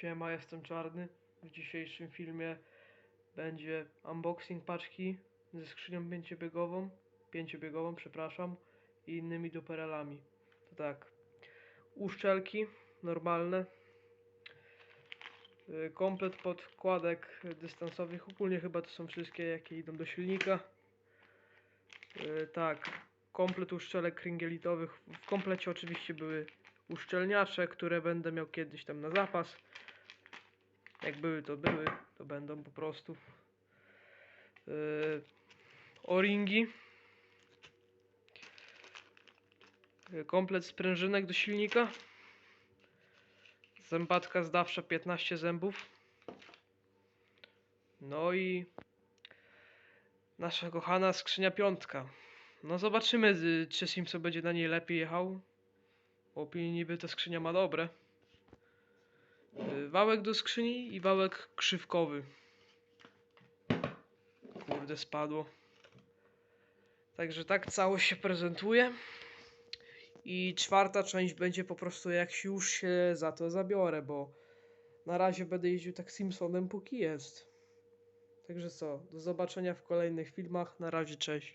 Siema, jestem Czarny. W dzisiejszym filmie będzie unboxing paczki ze skrzynią pięciobiegową, pięciobiegową, przepraszam, i innymi duperelami. To tak, uszczelki normalne, y, komplet podkładek dystansowych, ogólnie chyba to są wszystkie, jakie idą do silnika. Y, Tak, komplet uszczelek kringelitowych. W komplecie oczywiście były uszczelniacze, które będę miał kiedyś tam na zapas. Jak były, to były, to będą po prostu. Yy, O-ringi. Komplet sprężynek do silnika. Zębatka zdawcza 15 zębów. No i nasza kochana skrzynia piątka. No zobaczymy, y, czy Simso będzie na niej lepiej jechał. Opinii niby ta skrzynia ma dobre. Y, Wałek do skrzyni i wałek krzywkowy. Kurde, spadło. Także tak całość się prezentuje. I czwarta część będzie po prostu jak już się za to zabiorę, bo na razie będę jeździł tak Simpsonem póki jest. Także co, do zobaczenia w kolejnych filmach. Na razie, cześć.